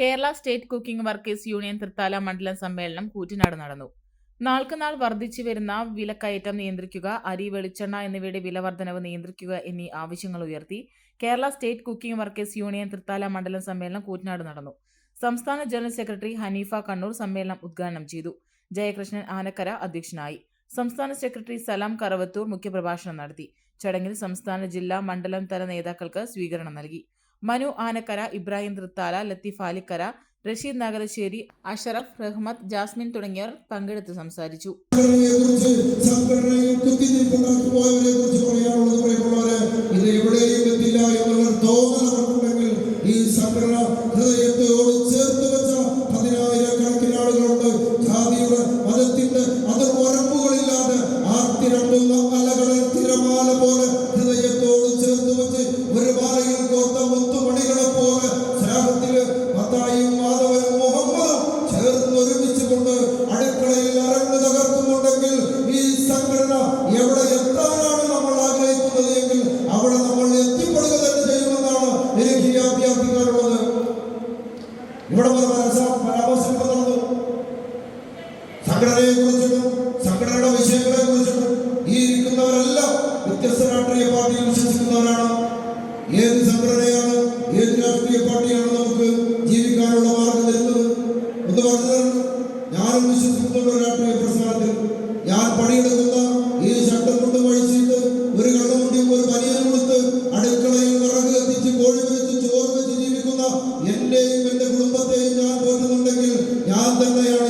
Kerala state cooking workers union Thrithala മണ്ഡലം സമ്മേളനം കൂറ്റനാട് നടന്നു. നാൾക്കുനാൾ വർദ്ധിച്ചു വരുന്ന വിലക്കയറ്റം നിയന്ത്രിക്കുക അരി വെളിച്ചെണ്ണ എന്നിവയുടെ വില വർധനവ് നിയന്ത്രിക്കുക എന്നീ ആവശ്യങ്ങൾ ഉയർത്തി Kerala state cooking workers union Thrithala മണ്ഡലം സമ്മേളനം കൂറ്റനാട് നടന്നു. സംസ്ഥാന ജനറൽ സെക്രട്ടറി ഹനീഫ കണ്ണൂർ സമ്മേളനം ഉദ്ഘാടനം ചെയ്തു. ജയകൃഷ്ണൻ ആനക്കര അധ്യക്ഷനായി. സംസ്ഥാന സെക്രട്ടറി സലാം കറവത്തൂർ മുഖ്യപ്രഭാഷണം നടത്തി. ചടങ്ങിൽ സംസ്ഥാന ജില്ലാ മണ്ഡലം തല നേതാക്കൾക്ക് സ്വീകരണം നൽകി. മനു ആനക്കര ഇബ്രാഹിം തൃത്താല ലത്തീഫ് ആലിക്കര റഷീദ് നഗരശ്ശേരി അഷറഫ് റഹ്മത്ത് ജാസ്മിൻ തുടങ്ങിയവർ പങ്കെടുത്ത് സംസാരിച്ചു. എത്തിപ്പെടുക തന്നെ ചെയ്യുമെന്നാണ് എനിക്ക് അഭ്യർത്ഥിക്കാനുള്ളത് ഇവിടെ ഒരു പരാമർശം പരാമർശം നടന്നു സംഘടനയെ കുറിച്ചിട്ടും സംഘടനയുടെ വിഷയങ്ങളെ കുറിച്ചിട്ടും ഈ ഇരിക്കുന്നവരെല്ലാം വ്യത്യസ്ത രാഷ്ട്രീയ പാർട്ടിയിൽ വിശ്വസിക്കുന്നവരാണ്. ഏത് സംഘടനയാണ് ഏത് രാഷ്ട്രീയ പാർട്ടിയാണ് നമുക്ക് ജീവിക്കാനുള്ള മാർഗം തരുന്നത്? എന്ന് പറഞ്ഞാൽ ഞാനും വിശ്വസിക്കുന്നുണ്ട് രാഷ്ട്രീയ പ്രസ്ഥാനത്തിൽ ഞാൻ പണിയെടുക്കുന്ന. ഞാൻ